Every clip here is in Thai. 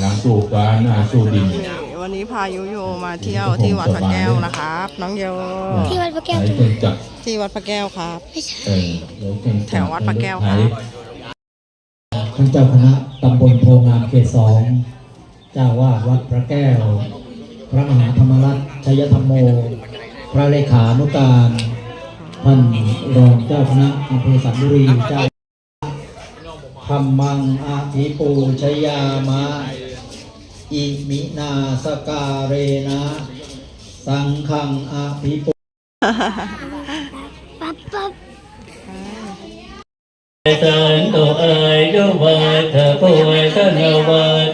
หลังสู่ฟ้าหน้าสู่ดินนี่วันนี้พายุโยมาเที่ยวที่วัดพระแก้วนะครับ น้องโยที่วัดพระแก้วไหนตรงเครื่องจักรที่วัดพระแก้วครับไม่ใช่เออเดี๋ยวเครื่องจักรแถววัดพระแก้วครับท่านเจ้าคณะตำบลโพงามเขตสองเจ้าวาดวัดพระแก้ว พระมหาธรรมรัตน์ชัยธรรมโม พระเลขานุการท่านรองเจ้าคณะอำเภอสันบุรีเจ้า ธรรมังอาภิปูชยามะ อิมินาสการเรนะ สังฆังอาภิปูปั๊บปั๊บสันตุเอ่ยยุวัฏป่วยทนวัฏ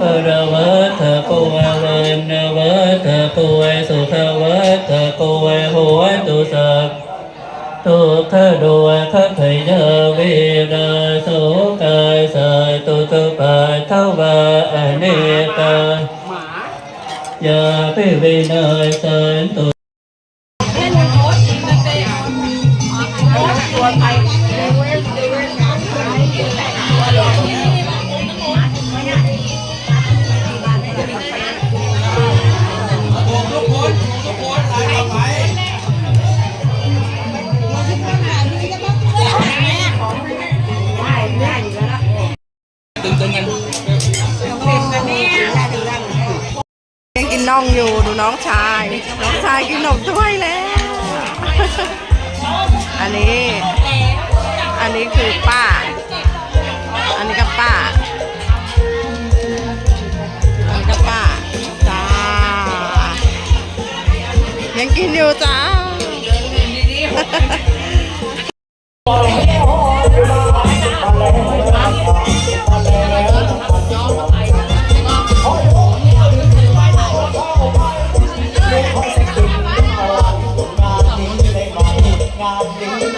ปรวัฏป่วยวันนวัฏป่วยสุขวัฏป่วยหัวตุสัพ ทุกขโดยขพยาวินาโสกายสายตุตุปัทวาอเนกายาเปวินาสันตุ ยังกินน่องอยู่ดูน้องชาย น้องชายกินนมถ้วยแล้ว อันนี้ อันนี้คือป้า อันนี้ก็ป้า อันนี้ก็ป้า จ้า ยังกินอยู่จ้า God bless.